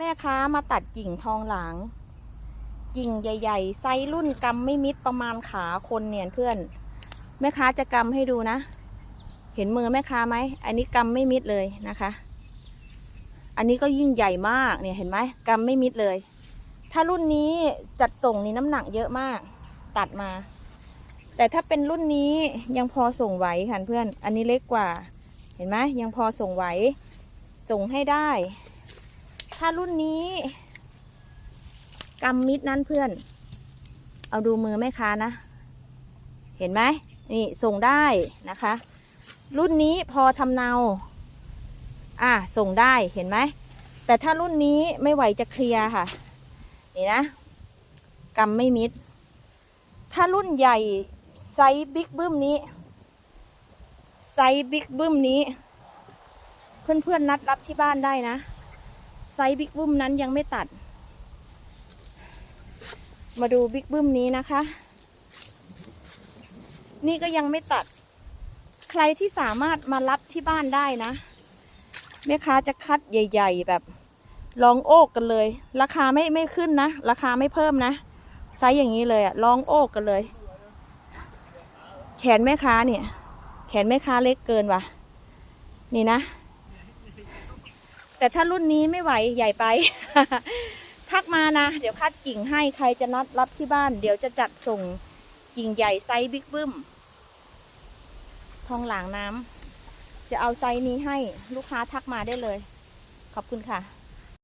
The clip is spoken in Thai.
แม่ค้ามาตัดกิ่งทองหลาง กิ่งใหญ่ ๆ ไซส์รุ่นกำไม่มิดประมาณขาคนเนี่ยเพื่อน แม่ค้าจะกำให้ดูนะ เห็นมือแม่ค้าไหม อันนี้กำไม่มิดเลยนะคะ อันนี้ก็ยิ่งใหญ่มากเนี่ยเห็นไหมกำไม่มิดเลย ถ้ารุ่นนี้จัดส่งนี่น้ำหนักเยอะมาก ตัดมา แต่ถ้าเป็นรุ่นนี้ยังพอส่งไหวค่ะเพื่อน อันนี้เล็กกว่า เห็นไหมยังพอส่งไหว ส่งให้ได้ ถ้ารุ่นนี้กำมิดนั้นเพื่อน เอาดูมือแม่ค้านะ เห็นไหมนี่ส่งได้นะคะ รุ่นนี้พอทำเนาอะส่งได้เห็นไหม แต่ถ้ารุ่นนี้ไม่ไหวจะเคลียร์ค่ะ นี่นะกำไม่มิด ถ้ารุ่นใหญ่ไซส์บิ๊กบึ้มนี้ ไซส์บิ๊กบึ้มนี้ เพื่อนๆนัดรับที่บ้านได้นะ ไซส์บิ๊กบึ้มนั้นยังไม่ตัด มาดูบิ๊กบึ้มนี้นะคะ นี่ก็ยังไม่ตัด ใครที่สามารถมารับที่บ้านได้นะ แม่ค้าจะคัดใหญ่ ๆ แบบลองโอกกันเลย ราคาไม่ไม่ขึ้นนะ ราคาไม่เพิ่มนะ ไซส์อย่างนี้เลยอะลองโอกกันเลย แขนแม่ค้าเนี่ย แขนแม่ค้าเล็กเกินว่ะ นี่นะ แต่ถ้ารุ่นนี้ไม่ไหวใหญ่ไป ทักมานะ เดี๋ยวคัดกิ่งให้ใครจะนัดรับที่บ้าน เดี๋ยวจะจัดส่งกิ่งใหญ่ไซส์บิ๊กบึ้ม ทองหลางน้ำจะเอาไซส์นี้ให้ลูกค้าทักมาได้เลย ขอบคุณค่ะ